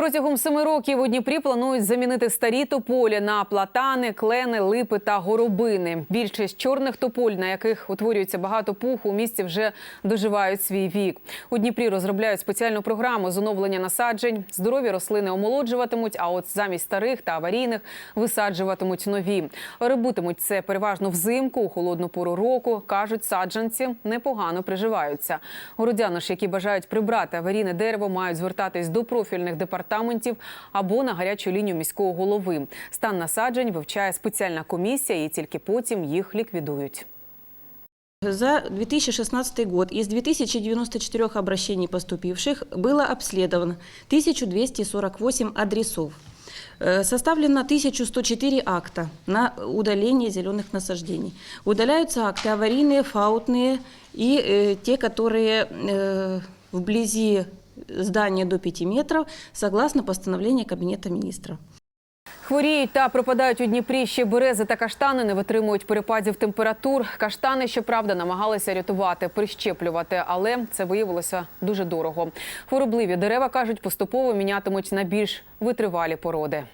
Протягом семи років у Дніпрі планують замінити старі тополі на платани, клени, липи та горобини. Більшість чорних тополь, на яких утворюється багато пуху, у місті вже доживають свій вік. У Дніпрі розробляють спеціальну програму з оновлення насаджень. Здорові рослини омолоджуватимуть, а от замість старих та аварійних висаджуватимуть нові. Робитимуть це переважно взимку, у холодну пору року. кажуть, саджанці непогано приживаються. Городяни ж, які бажають прибрати аварійне дерево, мають звертатись до профільних департаментів або на гарячу лінію міського голови. Стан насаджень вивчає спеціальна комісія, і тільки потім їх ліквідують. За 2016 год из 2094 обращений поступивших было обследовано 1248 адресов. Э, Составлено 1104 акта на удаление зеленых насаждений. Удаляются акты аварийные, фаутные и э, те, которые э, вблизи здания до 5 метров, согласно постановлению Кабинета министров. Хворіють та пропадають у Дніпрі ще берези та каштани, не витримують перепадів температур. Каштани, щоправда, намагалися рятувати, прищеплювати, але це виявилося дуже дорого. Хворобливі дерева кажуть, поступово мінятимуть на більш витривалі породи.